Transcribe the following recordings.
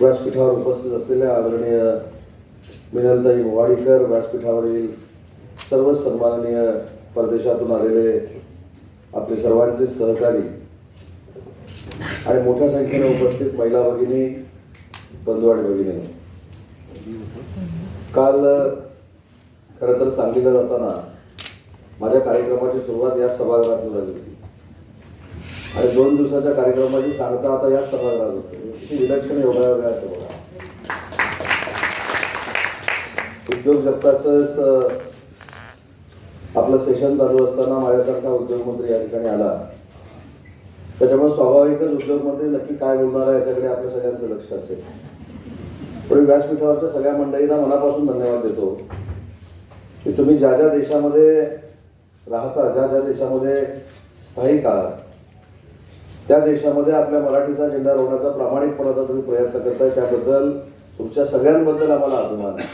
व्यासपीठावर उपस्थित असलेल्या आदरणीय मिनलताई वाडीकर व्यासपीठावरील सर्व सन्माननीय परदेशातून आलेले आपले सर्वांचे सहकारी आणि मोठ्या संख्येने उपस्थित महिला भगिनी बंधू आणि भगिनी काल खरं तर सांगलीला जाताना माझ्या कार्यक्रमाची सुरुवात या सभागृहातून झाली होती. आणि दोन दिवसाच्या कार्यक्रमाची सांगता आता या सभागृहात होते. विलक्षण योगायोगा असं बघा. उद्योग जगताचंच आपलं सेशन चालू असताना माझ्यासारखा उद्योगमंत्री या ठिकाणी आला. त्याच्यामुळे स्वाभाविकच उद्योगमंत्री नक्की काय बोलणार आहे याच्याकडे आपल्या सगळ्यांचं लक्ष असेल. पण व्यासपीठावरच्या सगळ्या मंडळींना मनापासून धन्यवाद देतो. की तुम्ही ज्या ज्या देशामध्ये राहता ज्या ज्या देशामध्ये स्थायिक आहात त्या देशामध्ये आपल्या मराठीचा झेंडा रोवण्याचा प्रामाणिकपणाचा तुम्ही प्रयत्न करताय त्याबद्दल तुमच्या सगळ्यांबद्दल आम्हाला अभिमान आहे.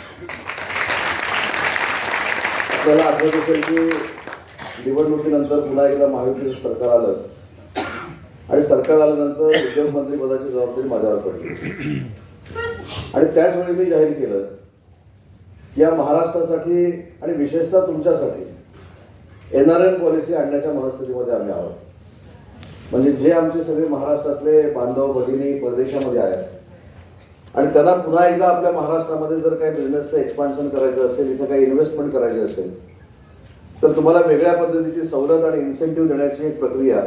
आपल्याला आठवत असेल की निवडणुकीनंतर पुन्हा एकदा महायुतीचं सरकार आलं. आणि सरकार आल्यानंतर उद्योगमंत्री पदाची जबाबदारी माझ्यावर पडली. आणि त्याच वेळी मी जाहीर केलं की या महाराष्ट्रासाठी आणि विशेषतः तुमच्यासाठी एन आर एन पॉलिसी आणण्याच्या मनस्थितीमध्ये आम्ही आहोत. म्हणजे जे आमचे सगळे महाराष्ट्रातले बांधव भगिनी परदेशामध्ये आहेत. आणि त्यांना पुन्हा एकदा आपल्या महाराष्ट्रामध्ये जर काही बिझनेसचं एक्सपान्शन करायचं असेल इथं काही इन्व्हेस्टमेंट करायची असेल तर तुम्हाला वेगळ्या पद्धतीची सवलत आणि इन्सेंटिव्ह देण्याची एक प्रक्रिया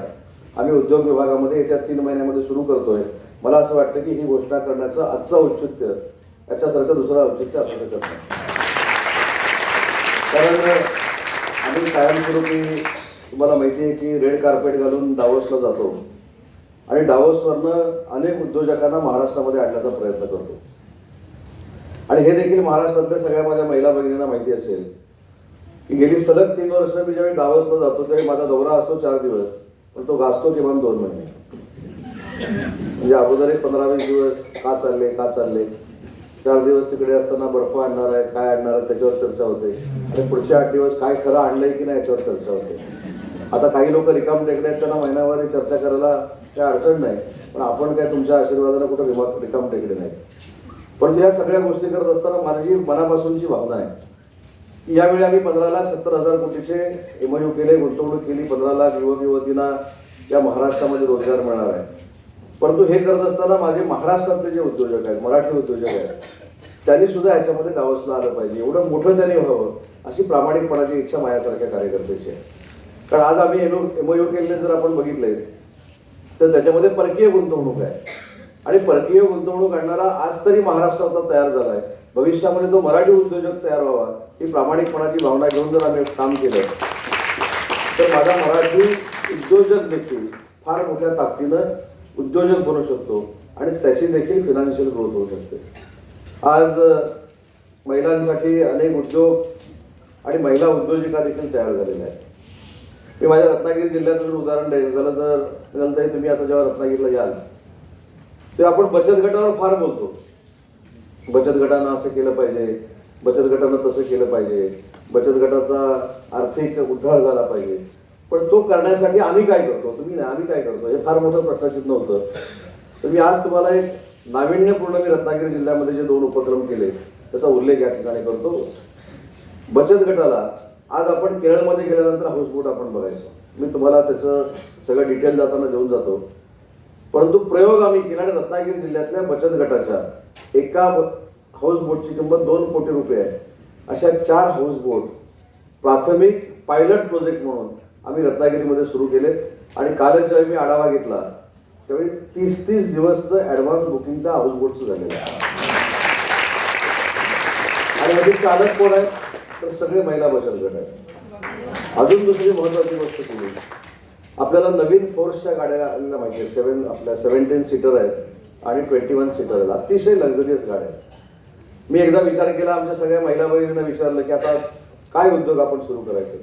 आम्ही उद्योग विभागामध्ये येत्या तीन महिन्यामध्ये सुरू करतोय. मला असं वाटतं की ही घोषणा करण्याचं आजचं औचित्य याच्यासारखं दुसरं औचित्य असू शकत नाही. कारण आम्ही कायमस्वरूपी तुम्हाला माहिती आहे की रेड कार्पेट घालून डावसला जातो. आणि डावसवरनं अनेक उद्योजकांना महाराष्ट्रामध्ये आणण्याचा प्रयत्न करतो. आणि हे देखील महाराष्ट्रातल्या सगळ्या माझ्या महिला भगिनींना माहिती असेल की गेली सलग तीन वर्ष मी ज्यावेळी डावसला जातो त्यावेळी माझा दौरा असतो चार दिवस पण तो गाजतो किमान दोन महिने. म्हणजे अगोदर एक पंधरा वीस दिवस का चालले का चालले. चार दिवस तिकडे असताना बर्फ आणणार आहे काय आणणार आहे त्याच्यावर चर्चा होते. आणि पुढचे आठ दिवस काय खरं आणलंय की नाही याच्यावर चर्चा होते. आता काही लोक रिकाम टेकडे आहेत त्यांना महिनाभर चर्चा करायला काही अडचण नाही. पण आपण काय तुमच्या आशीर्वादाने कुठं रिमा रिकाम टेकडे नाही पण या सगळ्या गोष्टी करत असताना माझी मनापासूनची भावना आहे. की यावेळी आम्ही पंधरा लाख सत्तर हजार कोटीचे एमयू केले गुंतवणूक केली पंधरा लाख युवक युवतींना या महाराष्ट्रामध्ये रोजगार मिळणार आहे. परंतु हे करत असताना माझे महाराष्ट्रातले जे उद्योजक आहेत मराठी उद्योजक आहेत त्यांनी सुद्धा याच्यामध्ये डावसला आलं पाहिजे. एवढं मोठं त्यांनी व्हावं अशी प्रामाणिकपणाची इच्छा माझ्यासारख्या कार्यकर्त्याची आहे. कारण आज आम्ही एमओ एमओयू केलेले जर आपण बघितले तर त्याच्यामध्ये परकीय गुंतवणूक आहे. आणि परकीय गुंतवणूक आणणारा आज तरी महाराष्ट्राचा तयार झाला आहे भविष्यामध्ये तो मराठी उद्योजक तयार व्हावा ही प्रामाणिकपणाची भावना घेऊन जर आम्ही काम केलं तर माझा मराठी उद्योजक देखील फार मोठ्या ताकदीनं उद्योजक बनू शकतो आणि त्याची देखील फिनान्शियल ग्रोथ होऊ शकते. आज महिलांसाठी अनेक उद्योग आणि महिला उद्योजिका देखील तयार झालेल्या आहेत. मी माझ्या रत्नागिरी जिल्ह्याचं जर उदाहरण द्यायचं झालं तर नंतर तुम्ही आता जेव्हा रत्नागिरीला याल तेव्हा आपण बचत गटावर फार बोलतो. बचत गटानं असं केलं पाहिजे बचत गटानं तसं केलं पाहिजे बचत गटाचा आर्थिक उद्धार झाला पाहिजे. पण तो करण्यासाठी आम्ही काय करतो? तुम्ही नाही आम्ही काय करतो? हे फार मोठं प्रश्नचिन्ह होतं तर मी आज तुम्हाला एक नाविन्यपूर्ण मी रत्नागिरी जिल्ह्यामध्ये जे दोन उपक्रम केले त्याचा उल्लेख या ठिकाणी करतो. बचत गटाला आज आपण केरळमध्ये गेल्यानंतर हाऊसबोट आपण बघायचो. मी तुम्हाला त्याचं सगळं डिटेल जाताना देऊन जातो. परंतु प्रयोग आम्ही केला आणि रत्नागिरी जिल्ह्यातल्या बचत गटाच्या एका हाऊसबोटची किंमत दोन कोटी रुपये आहे. अशा चार हाऊसबोट प्राथमिक पायलट प्रोजेक्ट म्हणून आम्ही रत्नागिरीमध्ये सुरू केलेत. आणि कालच जेव्हा मी आढावा घेतला त्यावेळी तीस तीस दिवसचं ॲडव्हान्स बुकिंग त्या हाऊसबोटचं झालेलं आहे. आणि अधिक चालक कोण आहे? तर सगळे महिला बचत गट आहेत. अजून दुसरी महत्वाची गोष्ट केली आपल्याला नवीन फोर्सच्या गाड्या आलेल्या माहिती आहेत सेवन आपल्या सेव्हन्टीन सीटर आहेत आणि ट्वेंटी वन सीटर आहेत. अतिशय लक्झरियस गाड्या आहेत. मी एकदा विचार केला आमच्या सगळ्या महिला बहिणींना विचारलं की आता काय उद्योग आपण सुरू करायचे?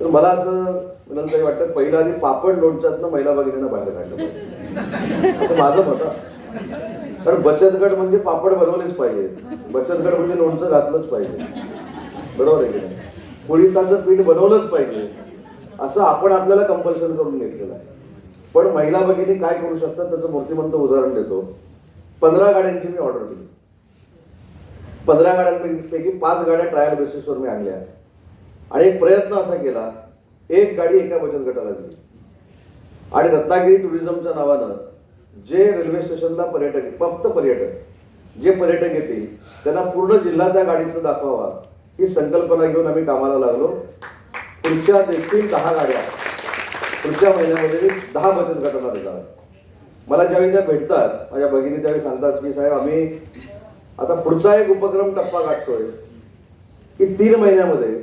तर मला असं नंतर वाटतं पहिलं आधी पापड लोणच्यातनं महिला भगिनींना बाहेर काढलं असं माझं मत आहे. कारण बचत गट म्हणजे पापड बनवलेच पाहिजे. बचत गट म्हणजे लोणचं घातलंच पाहिजे. बरोबर आहे की नाही? कुळीताचं पीठ बनवलंच पाहिजे. असं आपण आपल्याला कंपल्शन करून घेतलेलं आहे. पण महिला भगिनी काय करू शकतात त्याचं मूर्तिमंत उदाहरण देतो. पंधरा गाड्यांची मी ऑर्डर दिली. पंधरा गाड्यांपैकी पाच गाड्या ट्रायल बेसिसवर मी आणल्या. आणि एक प्रयत्न असा केला एक गाडी एका बचत गटाला दिली. आणि रत्नागिरी टुरिझमच्या नावानं जे रेल्वे स्टेशनला पर्यटक फक्त पर्यटक जे पर्यटक येतील त्यांना पूर्ण जिल्हा त्या गाडीतनं दाखवावा. ही संकल्पना घेऊन आम्ही कामाला लागलो. पुढच्या देखील दहा गाड्या पुढच्या महिन्यामध्ये मी दहा बचत गटांना देणार मला ज्यावेळी त्या भेटतात माझ्या भगिनी त्यावेळी सांगतात की साहेब आम्ही आता पुढचा एक उपक्रम टप्पा गाठतोय. की तीन महिन्यामध्ये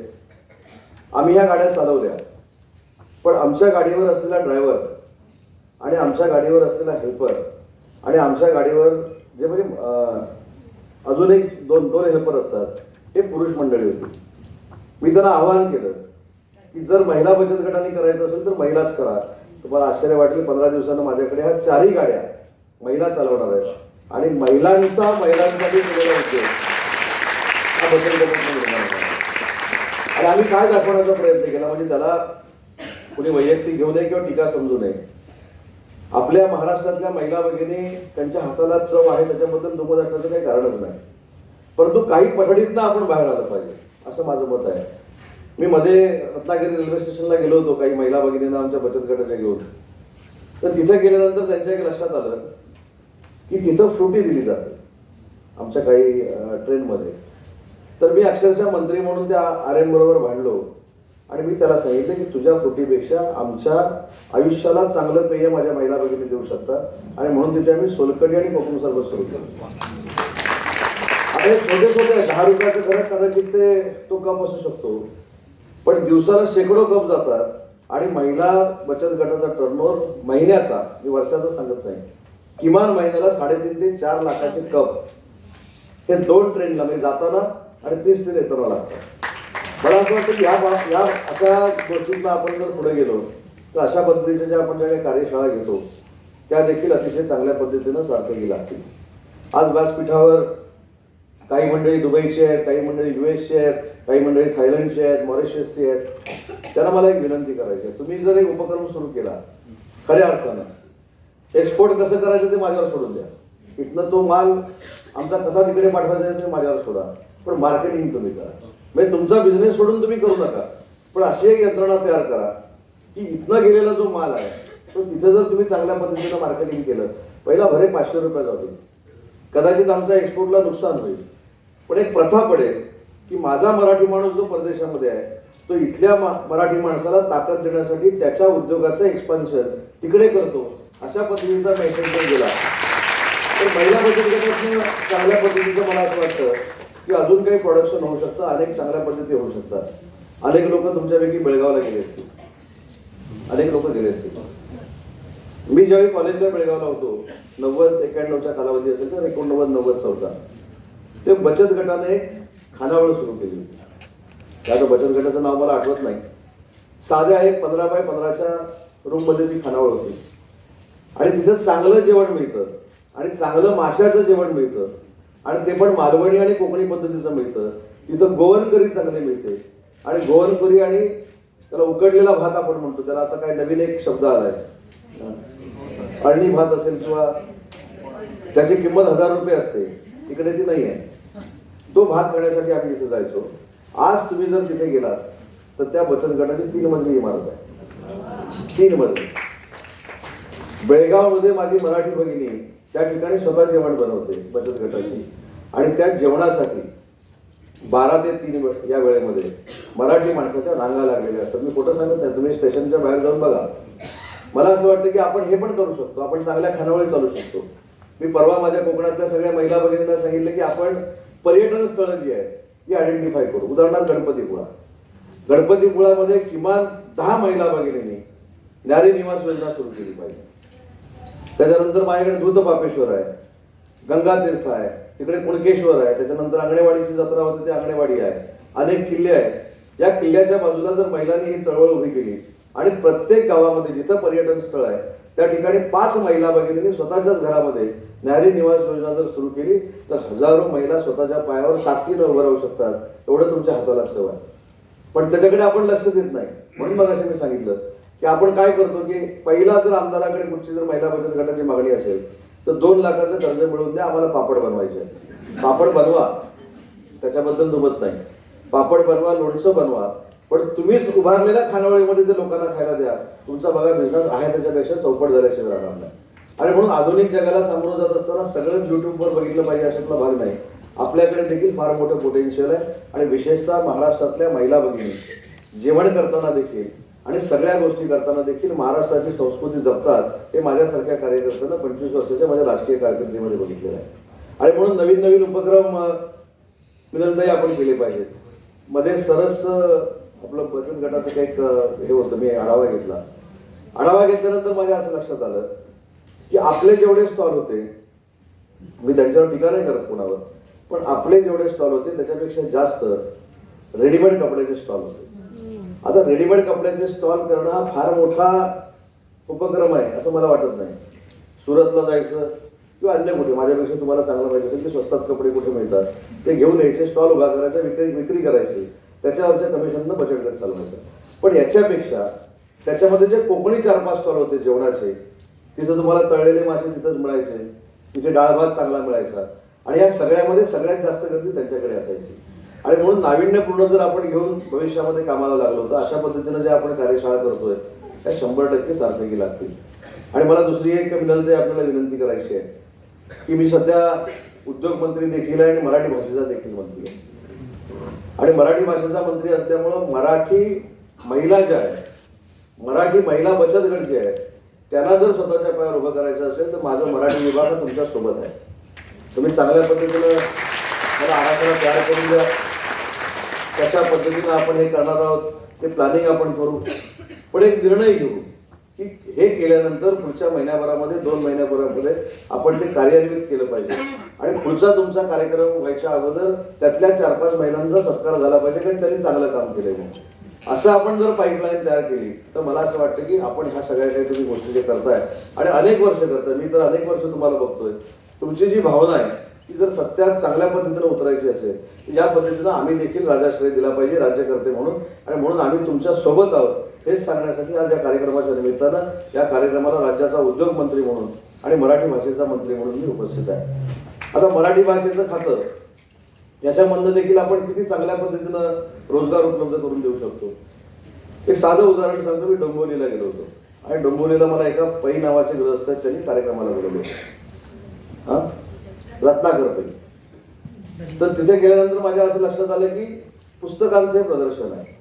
आम्ही ह्या गाड्या चालवल्या पण आमच्या गाडीवर असलेला ड्रायव्हर आणि आमच्या गाडीवर असलेला हेल्पर आणि आमच्या गाडीवर जे म्हणजे अजून एक दोन दोन हेल्पर असतात. हे पुरुष मंडळी होती. मी त्यांना आवाहन केलं की जर महिला बचत गटाने करायचं असेल तर महिलाच करा. तुम्हाला आश्चर्य वाटेल पंधरा दिवसानं माझ्याकडे ह्या चारही गाड्या महिला चालवणार आहेत. आणि महिलांचा महिलांसाठी केलेला उद्योग हा बचत आणि आम्ही काय दाखवण्याचा प्रयत्न केला? म्हणजे त्याला कुणी वैयक्तिक घेऊ नये किंवा टीका समजू नये. आपल्या महाराष्ट्रातल्या महिला भगिनी त्यांच्या हाताला चव आहे त्याच्याबद्दल दुमत असण्याचं काही कारणच नाही. परंतु काही पठडीतनं आपण बाहेर आलं पाहिजे असं माझं मत आहे. मी मध्ये रत्नागिरी रेल्वे स्टेशनला गेलो होतो काही महिला भगिनींना आमच्या बचत गटाच्या घेऊन. तर तिथं गेल्यानंतर त्यांच्या एक लक्षात आलं की तिथं फ्रुटी दिली जाते आमच्या काही ट्रेनमध्ये तर मी अक्षरशः मंत्री म्हणून त्या आर भांडलो आणि मी त्याला सांगितलं की तुझ्या फ्रुटीपेक्षा आमच्या आयुष्याला चांगलं पेय माझ्या महिला भगिनी देऊ शकतात आणि म्हणून तिथे आम्ही सोलकडी आणि कोकम सरबत सुरू केलं. हे छोटे छोटे दहा रुपयाचं घरात कदाचित ते तो कप असू शकतो. पण दिवसाला शेकडो कप जातात आणि महिला बचत गटाचा टर्नओव्हर महिन्याचा मी वर्षाचा सांगत नाही. किमान महिन्याला साडेतीन ते चार लाखाचे कप. हे दोन ट्रेनला म्हणजे जाताना आणि तीस ट्रेन येताना लागतात. मला असं वाटतं की या बा- या अशा गोष्टींना आपण जर पुढे गेलो तर अशा पद्धतीच्या ज्या आपण ज्या काही कार्यशाळा घेतो त्या देखील अतिशय चांगल्या पद्धतीनं सार्थकी लागतील आज व्यासपीठावर काही मंडळी दुबईची आहेत काही मंडळी यू एसची आहेत काही मंडळी थायलंडची आहेत मॉरिशसची आहेत. त्यांना मला एक विनंती करायची आहे. तुम्ही जर एक उपक्रम सुरू केला खऱ्या अर्थानं एक्सपोर्ट कसं करायचं ते माझ्यावर सोडून द्या. इथनं तो माल आमचा कसा तिकडे पाठवायचा ते माझ्यावर सोडा. पण मार्केटिंग तुम्ही करा. म्हणजे तुमचा बिझनेस सोडून तुम्ही करू नका. पण अशी एक यंत्रणा तयार करा की इथनं गेलेला जो माल आहे तो तिथं जर तुम्ही चांगल्या पद्धतीनं मार्केटिंग केलं पहिला भरे पाचशे रुपये जातील. कदाचित आमच्या एक्सपोर्टला नुकसान होईल. पण एक प्रथा पडेल की माझा मराठी माणूस जो परदेशामध्ये आहे तो इथल्या मा- मराठी माणसाला ताकद देण्यासाठी त्याच्या उद्योगाचं एक्सपान्शन तिकडे करतो अशा पद्धतीचा मेसेज पण गेला तर महिला बचत गटाची चांगल्या पद्धतीचं मला असं वाटतं की अजून काही प्रोडक्शन होऊ शकतं अनेक चांगल्या पद्धती होऊ शकतात. अनेक लोक तुमच्यापैकी बेळगावला गेले असतील. अनेक लोक गेले असतील. मी ज्यावेळी कॉलेजला बेळगावला होतो नव्वद एक्याण्णवच्या कालावधी असेल तर एकोणनव्वद नव्वदचा होता ते बचत गटाने खानावळ सुरू केली. होती त्या बचत गटाचं नाव मला आठवत नाही. साध्या एक पंधरा बाय पंधराच्या रूममध्ये ती खानावळ होती. आणि तिथं चांगलं जेवण मिळतं. आणि चांगलं माशाचं जेवण मिळतं. आणि ते पण मालवणी आणि कोकणी पद्धतीचं मिळतं. तिथं गोवनकरी चांगली मिळते. आणि गोवनकरी आणि त्याला उकडलेला भात आपण म्हणतो. त्याला आता काय नवीन एक शब्द आलाय. अळणी भात असेल किंवा त्याची किंमत हजार रुपये असते. इकडे ती नाही आहे. तो भात खाण्यासाठी आम्ही तिथे जायचो. आज तुम्ही जर तिथे गेलात तर त्या बचत गटाची तीन मजली इमारत आहे. तीन मजली. बेळगावमध्ये माझी मराठी भगिनी त्या ठिकाणी स्वतः जेवण बनवते बचत गटाची आणि त्या जेवणासाठी बारा ते तीन या वेळेमध्ये मराठी माणसाच्या रांगा लागलेल्या असतात. मी खोटं सांगत नाही तुम्ही स्टेशनच्या बाहेर जाऊन बघा. मला असं वाटतं की आपण हे पण करू शकतो. आपण चांगल्या खानावळी चालू शकतो. मी परवा माझ्या कोकणातल्या सगळ्या महिला भगिनींना सांगितलं की आपण पर्यटन स्थळं जी आहेत ती आयडेंटिफाय करू. उदाहरणार्थ गणपतीपुळा गणपतीपुळामध्ये किमान दहा महिला भगिनींनी नारी निवास योजना सुरू केली पाहिजे. त्याच्यानंतर माझ्याकडे दूध पापेश्वर आहे गंगातीर्थ आहे तिकडे कुणकेश्वर आहे त्याच्यानंतर आंगणेवाडीची जत्रा होते ते आंगणेवाडी आहे अनेक किल्ले आहेत. या किल्ल्याच्या बाजूला जर महिलांनी ही चळवळ उभी केली आणि प्रत्येक गावामध्ये जिथं पर्यटन स्थळ आहे त्या ठिकाणी पाच महिला भगिनींनी स्वतःच्याच घरामध्ये न्यारी निवास योजना जर सुरू केली तर हजारो महिला स्वतःच्या पायावर ताकदीनं उभं राहू शकतात. एवढं तुमच्या हाताला सवय आहे पण त्याच्याकडे आपण लक्ष देत नाही. म्हणून मग मी सांगितलं की आपण काय करतो की पहिला जर आमदाराकडे कुठची जर महिला बचत गटाची मागणी असेल तर दोन लाखाचं कर्ज मिळवून द्या आम्हाला पापड बनवायचे पापड बनवा. त्याच्याबद्दल दुमत नाही. पापड बनवा लोणचं बनवा. पण तुम्हीच उभारलेल्या खानावळीमध्ये ते लोकांना खायला द्या. तुमचा बघा बिझनेस आहे त्याच्यापेक्षा चौपट झाल्याशिवाय राहणार नाही. आणि म्हणून आधुनिक जगाला सामोरं जात असताना सगळंच युट्यूबवर बघितलं पाहिजे अशातला भाग नाही. आपल्याकडे देखील फार मोठं पोटेन्शियल आहे. आणि विशेषतः महाराष्ट्रातल्या महिला भगिनी जेवण करताना देखील आणि सगळ्या गोष्टी करताना देखील महाराष्ट्राची संस्कृती जपतात हे माझ्यासारख्या कार्यकर्त्यांना पंचवीस वर्षाच्या माझ्या राजकीय कारकिर्दीमध्ये बघितलेलं आहे. आणि म्हणून नवीन नवीन उपक्रम अं, आपण केले पाहिजेत. मध्ये सरस आपलं बचत गटाचं काही एक, हे होतं मी आढावा घेतला. आढावा घेतल्यानंतर माझ्या असं लक्षात आलं की आपले जेवढे स्टॉल होते मी त्यांच्यावर टीका नाही करत कोणावर पण आपले जेवढे स्टॉल होते त्याच्यापेक्षा जास्त रेडीमेड कपड्याचे स्टॉल होते. आता रेडीमेड कपड्याचे स्टॉल करणं हा फार मोठा उपक्रम आहे असं मला वाटत नाही. सुरतला जायचं किंवा अन्य कुठे माझ्यापेक्षा तुम्हाला चांगलं माहिती असेल की स्वस्तात कपडे कुठे मिळतात ते घेऊन यायचे स्टॉल उभा करायचा विक्री विक्री करायची. त्याच्यावरच्या कमिशननं बजेट गट चालवायचं. पण याच्यापेक्षा त्याच्यामध्ये जे कोकणी चार पाच स्टॉल होते जेवणाचे तिथं तुम्हाला तळलेले मासे तिथंच मिळायचे. तिथे डाळ भात चांगला मिळायचा. आणि या सगळ्यामध्ये सगळ्यात जास्त गर्दी त्यांच्याकडे असायची. आणि म्हणून नाविन्यपूर्ण जर आपण घेऊन भविष्यामध्ये कामाला लागलो तर अशा पद्धतीनं जे आपण कार्यशाळा करतोय त्या शंभर टक्के सार्थकी लागतील. आणि मला दुसरी एक विनंती आपल्याला विनंती करायची आहे की मी सध्या उद्योगमंत्री देखील आहे आणि मराठी भाषेचा देखील मंत्री आहे. आणि मराठी भाषेचा मंत्री असल्यामुळं मराठी महिला ज्या आहेत मराठी महिला बचत गट जे आहे त्यांना जर स्वतःच्या पायावर उभं करायचं असेल तर माझं मराठी विभाग तुमच्यासोबत आहे. तुम्ही चांगल्या पद्धतीनं मला आराखडा तयार करून द्या. कशा पद्धतीनं आपण हे करणार आहोत ते प्लॅनिंग आपण करू. पण एक निर्णय घेऊ. की हे केल्यानंतर पुढच्या महिन्याभरामध्ये दोन महिन्याभरामध्ये आपण ते कार्यान्वित केलं पाहिजे. आणि पुढचा तुमचा कार्यक्रम व्हायच्या अगोदर त्यातल्या चार पाच महिलांचा सत्कार झाला पाहिजे कारण त्यांनी चांगलं काम केलं म्हणून असं आपण जर पाईपलाईन तयार केली तर मला असं वाटतं की आपण ह्या सगळ्या काही तुम्ही गोष्टी जे करताय आणि अनेक वर्ष करताय मी तर अनेक वर्ष तुम्हाला बघतोय तुमची जी भावना आहे ती जर सत्यात चांगल्या पद्धतीनं उतरायची असेल या पद्धतीनं आम्ही देखील राजाश्रय दिला पाहिजे राज्यकर्ते म्हणून. आणि म्हणून आम्ही तुमच्यासोबत आहोत हेच सांगण्यासाठी आज या कार्यक्रमाच्या निमित्तानं या कार्यक्रमाला राज्याचा उद्योग मंत्री म्हणून आणि मराठी भाषेचा मंत्री म्हणून मी उपस्थित आहे. आता मराठी भाषेचं खातं याच्यामधनं देखील आपण किती चांगल्या पद्धतीनं रोजगार उपलब्ध करून देऊ शकतो? एक साधं उदाहरण सांगतो मी डोंबोलीला गेलो होतो. आणि डोंबोलीला मला एका पै नावाचे गृहस्थ आहेत त्यांनी कार्यक्रमाला बोलवले हां? रत्नाकरपैकी. तर तिथे गेल्यानंतर माझ्या असं लक्षात आलं की पुस्तकांचे प्रदर्शन आहे.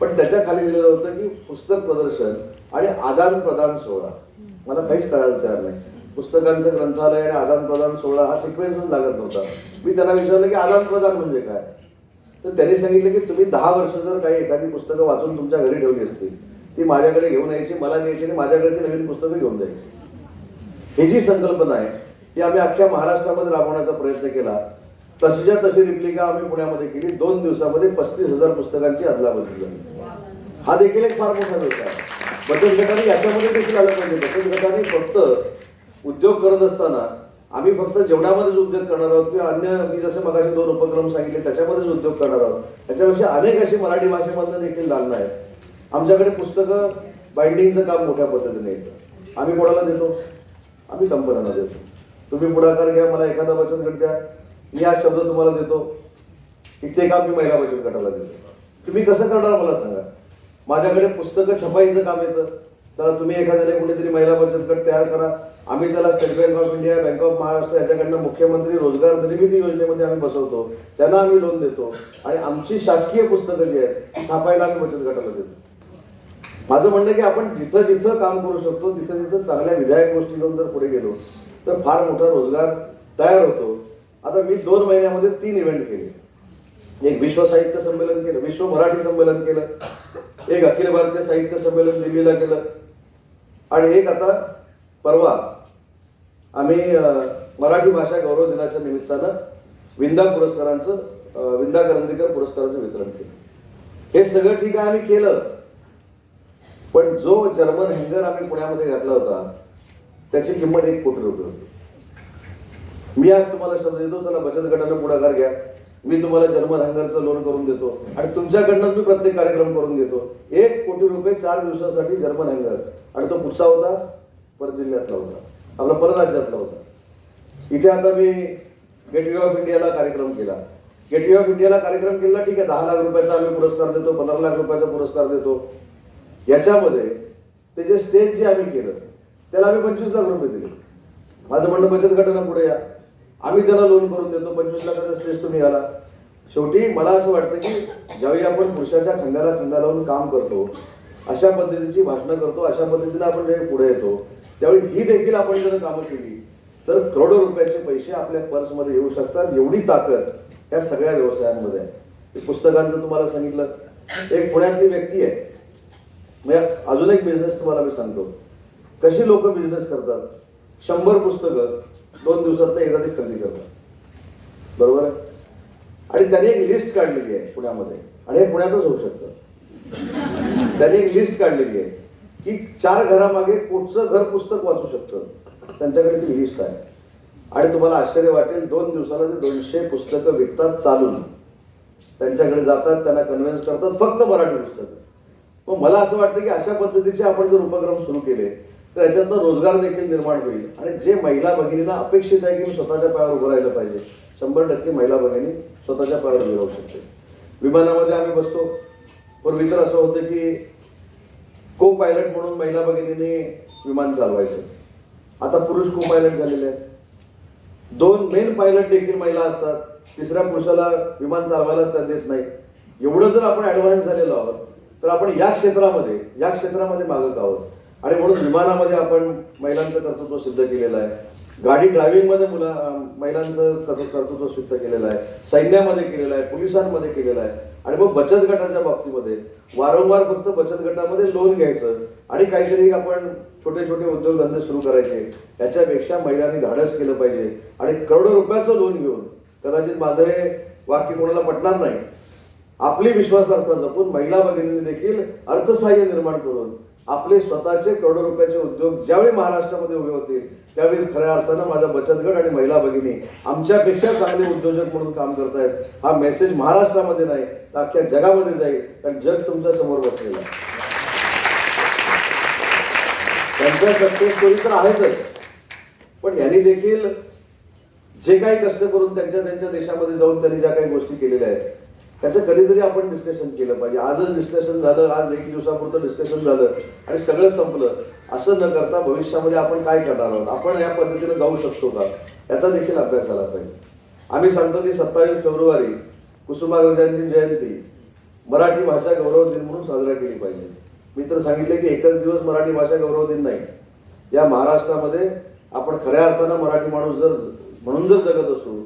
पण त्याच्याखाली दिलेलं होतं की पुस्तक प्रदर्शन आणि आदान प्रदान सोहळा. मला काहीच कळायला तयार नाही. पुस्तकांचं ग्रंथालय आणि आदान प्रदान सोहळा हा सिक्वेन्सच लागत नव्हता. मी त्यांना विचारलं की आदान प्रदान म्हणजे काय? तर त्यांनी सांगितलं की तुम्ही दहा वर्ष जर काही एखादी पुस्तकं वाचून तुमच्या घरी ठेवली असतील ती माझ्याकडे घेऊन यायची मला न्यायची आणि माझ्याकडची नवीन पुस्तकं घेऊन जायची. ही जी संकल्पना आहे ही आम्ही अख्ख्या महाराष्ट्रामध्ये राबवण्याचा प्रयत्न केला. तशीच्या तशी रिप्लिका आम्ही पुण्यामध्ये केली. दोन दिवसामध्ये पस्तीस हजार पुस्तकांची अदलाबदली झाली. हा देखील एक फार मोठा व्यवसाय आहे. बचत गटाने याच्यामध्ये देखील आलं पाहिजे. बचत गटाने फक्त उद्योग करत असताना आम्ही फक्त जेवणामध्येच उद्योग करणार आहोत किंवा अन्य मी जसे मगाशी दोन उपक्रम सांगितले त्याच्यामध्येच उद्योग करणार आहोत. त्याच्यापेक्षा अनेक अशी मराठी भाषेमधनं देखील दालनं आहेत आमच्याकडे पुस्तकं बाइंडिंगचं काम मोठ्या पद्धतीने येतं. आम्ही कोणाला देतो? आम्ही कंपन्यांना देतो. तुम्ही पुढाकार घ्या मला एखादा बचत गट द्या. मी हा शब्द तुम्हाला देतो. इथे काम मी महिला बचत गटाला देतो? तुम्ही कसं करणार मला सांगा? माझ्याकडे पुस्तकं छपाईचं काम येतं. तर तुम्ही एखाद्याने कुठेतरी महिला बचत गट तयार करा. आम्ही त्याला State Bank of India Bank of Maharashtra याच्याकडनं मुख्यमंत्री रोजगार निर्मिती योजनेमध्ये आम्ही बसवतो. त्यांना आम्ही लोन देतो. आणि आमची शासकीय पुस्तकं जी आहेत छापायला आम्ही बचत गटाला देतो. माझं म्हणणं की आपण जिथं जिथं काम करू शकतो तिथं तिथं चांगल्या विधायक गोष्टी घेऊन जर पुढे गेलो तर फार मोठा रोजगार तयार होतो. आता मी दोन महिन्यामध्ये तीन इव्हेंट केले. एक विश्व साहित्य संमेलन केलं विश्व मराठी संमेलन केलं एक अखिल भारतीय साहित्य संमेलन दिल्लीला केलं. आणि एक आता परवा आम्ही मराठी भाषा गौरव दिनाच्या निमित्तानं विंदा पुरस्कारांचं विंदा करंदीकर पुरस्काराचं वितरण केलं. हे सगळं ठीक आहे आम्ही केलं. पण जो जर्मन हँगर आम्ही पुण्यामध्ये घातला होता त्याची किंमत एक कोटी रुपये होती. मी आज तुम्हाला शब्द देतो चला बचत गटानं पुढाकार घ्या. मी तुम्हाला जर्मन हँगरचं लोन करून देतो. आणि तुमच्याकडनंच मी प्रत्येक कार्यक्रम करून देतो. एक कोटी रुपये चार दिवसासाठी जर्मन हँगर आणि तो कुठचा होता परजिल्ह्यातला होता. आपला परराज्यातला होता. इथे आता मी गेटवे ऑफ इंडियाला कार्यक्रम केला. गेटवे ऑफ इंडियाला कार्यक्रम केला ठीक आहे दहा लाख रुपयाचा आम्ही पुरस्कार देतो पंधरा लाख रुपयाचा पुरस्कार देतो. याच्यामध्ये ते जे स्टेज जे आम्ही केलं त्याला आम्ही पंचवीस लाख रुपये दिले. माझं म्हणणं बचत गटानं पुढे या. आम्ही त्याला लोन करून देतो. पंचवीस लाखाचा स्ट्रेस तुम्ही आला शेवटी मला असं वाटतं की ज्यावेळी आपण पुरुषाच्या खांद्याला खांदा लावून काम करतो अशा पद्धतीची भाषणं करतो अशा पद्धतीने आपण ज्यावेळी पुढे येतो त्यावेळी ही देखील आपण जर कामं केली तर करोडो रुपयाचे पैसे आपल्या पर्समध्ये येऊ शकतात. एवढी ताकद या सगळ्या व्यवसायांमध्ये आहे. पुस्तकांचं तुम्हाला सांगितलं. एक पुण्यातली व्यक्ती आहे. म्हणजे अजून एक बिझनेस तुम्हाला मी सांगतो. कशी लोक बिझनेस करतात? शंभर पुस्तकं दोन दिवसात एकदा ते खरेदी करतात. बरोबर आहे? आणि त्यांनी एक लिस्ट काढलेली आहे पुण्यामध्ये. आणि हे पुण्यातच होऊ शकतं. त्यांनी एक लिस्ट काढलेली आहे की चार घरामागे कुठचं घर पुस्तक वाचू शकतं. त्यांच्याकडे ती लिस्ट आहे. आणि तुम्हाला आश्चर्य वाटेल दोन दिवसाला ते दोनशे पुस्तकं विकतात चालून. त्यांच्याकडे जातात त्यांना कन्व्हिन्स करतात फक्त मराठी पुस्तकं. मग मला असं वाटतं की अशा पद्धतीचे आपण जर उपक्रम सुरू केले तर याच्यातनं रोजगार देखील निर्माण होईल. आणि जे महिला भगिनींना अपेक्षित आहे की मी स्वतःच्या पायावर उभं राहिलं पाहिजे शंभर टक्के महिला भगिनी स्वतःच्या पायावर उभी राहू शकते विमानामध्ये आम्ही बसतो. पूर्वी तर असं होतं की को पायलट म्हणून महिला भगिनीने विमान चालवायचं. आता पुरुष को पायलट झालेले आहेत. दोन मेन पायलट देखील महिला असतात. तिसऱ्या पुरुषाला विमान चालवायलाच त्या देत नाही एवढं जर आपण ॲडव्हान्स झालेलो आहोत तर आपण या क्षेत्रामध्ये या क्षेत्रामध्ये मागत आहोत. आणि म्हणून विमानामध्ये आपण महिलांचं कर्तृत्व सिद्ध केलेलं आहे. गाडी ड्रायव्हिंगमध्ये मुला महिलांचं कर्तृत्व सिद्ध केलेलं आहे. सैन्यामध्ये केलेलं आहे पोलिसांमध्ये केलेलं आहे. आणि मग बचत गटाच्या बाबतीमध्ये वारंवार फक्त बचत गटामध्ये लोन घ्यायचं आणि काहीतरी आपण छोटे छोटे उद्योगधंदे सुरू करायचे. याच्यापेक्षा महिलांनी धाडस केलं पाहिजे. आणि करोडो रुपयाचं लोन घेऊन कदाचित माझं हे वाक्य कोणाला पटणार नाही. आपली विश्वासार्हता जपून महिला भगिनींनी देखील अर्थसहाय्य निर्माण करून आपले स्वतःचे करोडो रुपयाचे उद्योग ज्यावेळी महाराष्ट्रामध्ये उभे होतील त्यावेळेस खऱ्या अर्थानं माझा बचत गट आणि महिला भगिनी आमच्यापेक्षा चांगले उद्योजक म्हणून काम करतायत. हा मेसेज महाराष्ट्रामध्ये नाही तर अख्ख्या जगामध्ये जाईल. कारण जग तुमच्यासमोर बसलेलं आहे. त्यांच्या सक्सेस स्टोरी तर आहेतच. पण यांनी देखील जे काही कष्ट करून त्यांच्या त्यांच्या देशामध्ये जाऊन त्यांनी ज्या काही गोष्टी केलेल्या आहेत त्याचं कधीतरी आपण डिस्कशन केलं पाहिजे. आजच डिस्कशन झालं आज एक दिवसापुरतं डिस्कशन झालं आणि सगळं संपलं. असं न करता भविष्यामध्ये आपण काय करणार आहोत? आपण या पद्धतीने जाऊ शकतो का? याचा देखील अभ्यास झाला पाहिजे. आम्ही सांगतो की सत्तावीस फेब्रुवारी कुसुमाग्रजांची जयंती मराठी भाषा गौरव दिन म्हणून साजरा केली पाहिजे. मी तर सांगितले की एकच दिवस मराठी भाषा गौरव दिन नाही. या महाराष्ट्रामध्ये आपण खऱ्या अर्थानं मराठी माणूस जर म्हणून जर जगत असू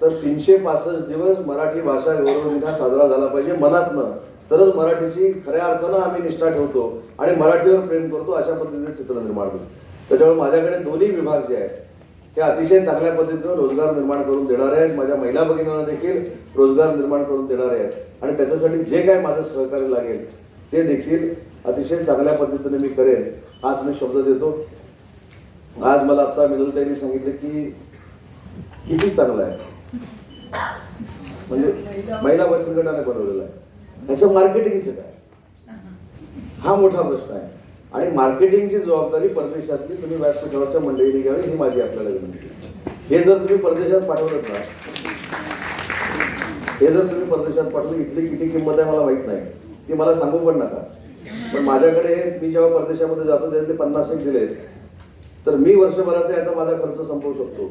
तर तीनशे पासष्ट दिवस मराठी भाषा गौरव दिन साजरा झाला पाहिजे मनातनं. तरच मराठीची खऱ्या अर्थानं आम्ही निष्ठा ठेवतो आणि मराठीवर प्रेम करतो अशा पद्धतीने चित्र निर्माण करतो त्याच्यामुळे माझ्याकडे दोन्ही विभाग जे आहेत ते अतिशय चांगल्या पद्धतीनं रोजगार निर्माण करून देणारे आहेत. माझ्या महिला भगिनींना देखील रोजगार निर्माण करून देणारे आहेत. आणि त्याच्यासाठी जे काय माझं सहकार्य लागेल ते देखील अतिशय चांगल्या पद्धतीने मी करेन. आज मी शब्द देतो. आज मला आता मिदलताईंनी सांगितलं की किती चांगलं आहे. म्हणजे महिला बचत गटाने बनवलेलं आहे. त्याचं मार्केटिंगचं काय? हा मोठा प्रश्न आहे. आणि मार्केटिंगची जबाबदारी परदेशातली तुम्ही व्यासपीठावरच्या मंडळीने घ्यावी ही माझी आपल्याला विनंती हे जर तुम्ही परदेशात पाठवलं ना हे जर तुम्ही परदेशात पाठवलं इथली किती किंमत आहे मला माहीत नाही. ती मला सांगू पण नका. पण माझ्याकडे मी जेव्हा परदेशामध्ये जातो त्याचे ते पन्नास एक दिले तर मी वर्षभराचा याचा माझा खर्च संपवू शकतो.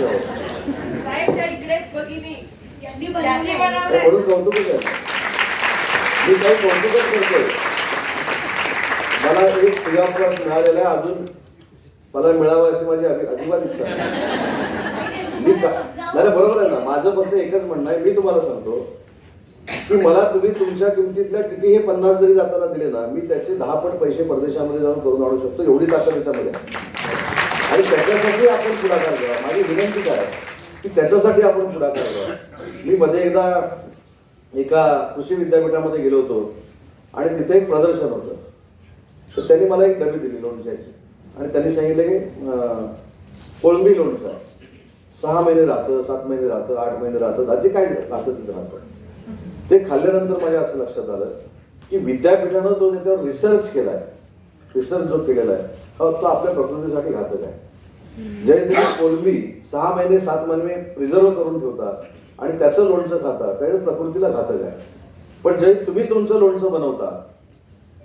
हो. साहेब त्या इकडे भगिनी यांनी बनवलंय. बनवलंय. म्हणून कौतुकच आहे. मी काही कौतुकच करतोय. मला एक पुरापुरा मिळालेला आहे अजून मला मिळावं अशी माझी अजिबात इच्छा आहे मी नाही बरोबर आहे ना. माझं फक्त एकच म्हणणं आहे. मी तुम्हाला सांगतो की मला तुम्ही तुमच्या किमतीतल्या किती हे पन्नास जरी जाताना दिले ना मी त्याचे दहा पट पैसे परदेशामध्ये जाऊन करून आणू शकतो. एवढी ताकद याच्यामध्ये आहे. आणि त्याच्यासाठी आपण पुढाकार घ्यावा माझी विनंती काय आहे? की त्याच्यासाठी आपण पुढाकार घ्यावा. मी मध्ये एकदा एका कृषी विद्यापीठामध्ये गेलो होतो आणि तिथे एक प्रदर्शन होतं. तर त्यांनी मला एक डबी दिली लोणच्याची. आणि त्यांनी सांगितलं की कोळंबी लोणचं आहे. सहा महिने राहतं सात महिने राहतं आठ महिने राहतं जे काय राहतं तिथं राहतं. ते खाल्ल्यानंतर माझ्या असं लक्षात आलं की विद्यापीठानं जो त्याच्यावर रिसर्च केलाय. रिसर्च जो केलेला आहे हा तो आपल्या प्रकृतीसाठी घातक आहे. जे तुम्ही कोलंबी सहा महिने सात महिने प्रिझर्व करून ठेवतात आणि त्याचं लोणचं खातात. त्याच्या प्रकृतीला घातक आहे. पण जय तुम्ही तुमचं लोणचं बनवता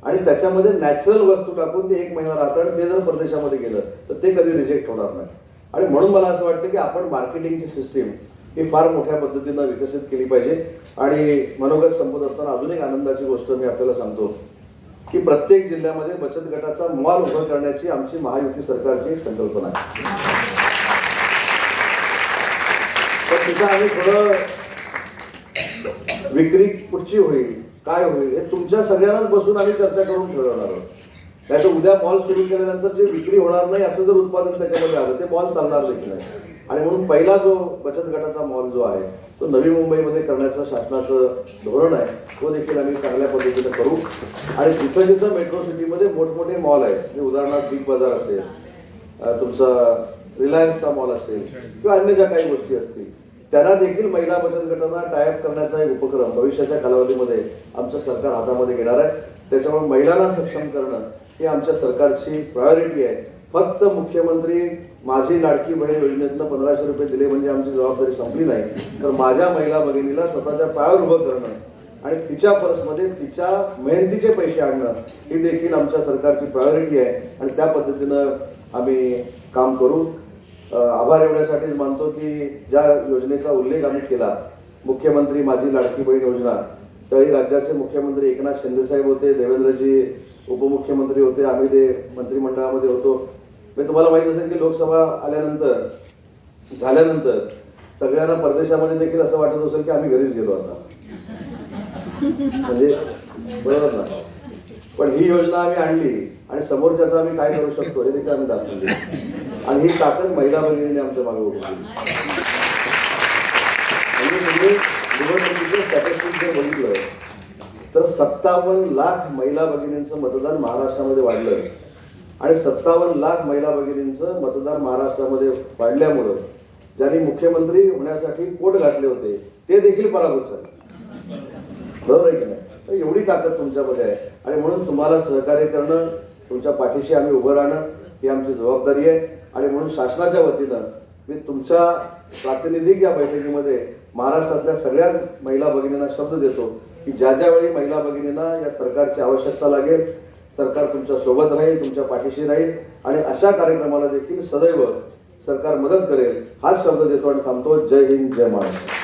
आणि त्याच्यामध्ये नॅचरल वस्तू टाकून ते एक महिना राहतं आणि ते जर परदेशामध्ये गेलं तर ते कधी रिजेक्ट होणार नाही. आणि म्हणून मला असं वाटतं की आपण मार्केटिंगची सिस्टीम ही फार मोठ्या पद्धतीनं विकसित केली पाहिजे. आणि मनोगत संपत असताना अजून एक आनंदाची गोष्ट मी आपल्याला सांगतो. की प्रत्येक जिल्ह्यामध्ये बचत गटाचा मॉल उभं करण्याची आमची महायुती सरकारची एक संकल्पना आहे. तर तिथं आम्ही थोडं विक्री कुठची होईल काय होईल हे तुमच्या सगळ्यांनाच बसून आम्ही चर्चा करून ठरवणार आहोत. नाही तर उद्या मॉल सुरू केल्यानंतर जे विक्री होणार नाही असं जर उत्पादन त्याच्यामध्ये आलं ते मॉल चालणार देखील नाही आणि म्हणून पहिला जो बचत गटाचा मॉल जो आहे तो नवी मुंबईमध्ये करण्याचं शासनाचं धोरण आहे तो देखील आम्ही चांगल्या पद्धतीने करू. आणि जिथं जिथं मेट्रो सिटीमध्ये मोठमोठे मॉल आहेत म्हणजे उदाहरणार्थ बिग बाजार असेल तुमचा रिलायन्सचा मॉल असेल किंवा अन्य ज्या काही गोष्टी असतील त्यांना देखील महिला बचत गटांना टायअप करण्याचा एक उपक्रम भविष्याच्या कालावधीमध्ये आमचं सरकार हातामध्ये घेणार आहे. त्याच्यामुळे महिलांना सक्षम करणं ही आमच्या सरकारची प्रायोरिटी आहे. फक्त मुख्यमंत्री माझी लाडकी बहीण योजनेतनं पंधराशे रुपये दिले म्हणजे आमची जबाबदारी संपली नाही. तर माझ्या महिला भगिनीला स्वतःच्या पायावर उभं करणं आणि तिच्या पर्समध्ये तिच्या मेहनतीचे पैसे आणणं ही देखील आमच्या सरकारची प्रायोरिटी आहे. आणि त्या पद्धतीनं आम्ही काम करू. आभार एवढ्यासाठीच मानतो की ज्या योजनेचा उल्लेख आम्ही केला मुख्यमंत्री माझी लाडकी बहीण योजना त्यावेळी राज्याचे मुख्यमंत्री एकनाथ शिंदेसाहेब होते देवेंद्रजी उपमुख्यमंत्री होते आम्ही ते मंत्रिमंडळामध्ये होतो. म्हणजे तुम्हाला माहीत असेल की लोकसभा आल्यानंतर झाल्यानंतर सगळ्यांना परदेशामध्ये देखील असं वाटत असेल की आम्ही घरीच गेलो आता. म्हणजे बरोबर ना? पण ही योजना आम्ही आणली आणि समोरच्याचं आम्ही काय करू शकतो हे देखील आम्ही दाखवले आणि ही ताकद महिला भगिनीने आमच्या मागे उभी म्हणजे स्टॅटिस्टिक जर बघितलं तर सत्तावन्न लाख महिला भगिनींचं मतदान महाराष्ट्रामध्ये वाढलं. आणि सत्तावन्न लाख महिला भगिनींचं मतदान महाराष्ट्रामध्ये वाढल्यामुळं ज्यांनी मुख्यमंत्री होण्यासाठी कोट घातले होते ते देखील पराभूत झाले. बरोबर आहे की नाही? तर एवढी ताकद तुमच्यामध्ये आहे. आणि म्हणून तुम्हाला सहकार्य करणं तुमच्या पाठीशी आम्ही उभं राहणं ही आमची जबाबदारी आहे. आणि म्हणून शासनाच्या वतीनं मी तुमच्या प्रातिनिधिक या बैठकीमध्ये महाराष्ट्रातल्या सगळ्या महिला भगिनींना शब्द देतो. की ज्या ज्या वेळी महिला भगिनींना या सरकारची आवश्यकता लागेल सरकार तुमच्यासोबत राहील तुमच्या पाठीशी राहील आणि अशा कार्यक्रमाला देखील सदैव सरकार मदत करेल हाच शब्द देतो आणि थांबतो. जय हिंद जय महाराष्ट्र.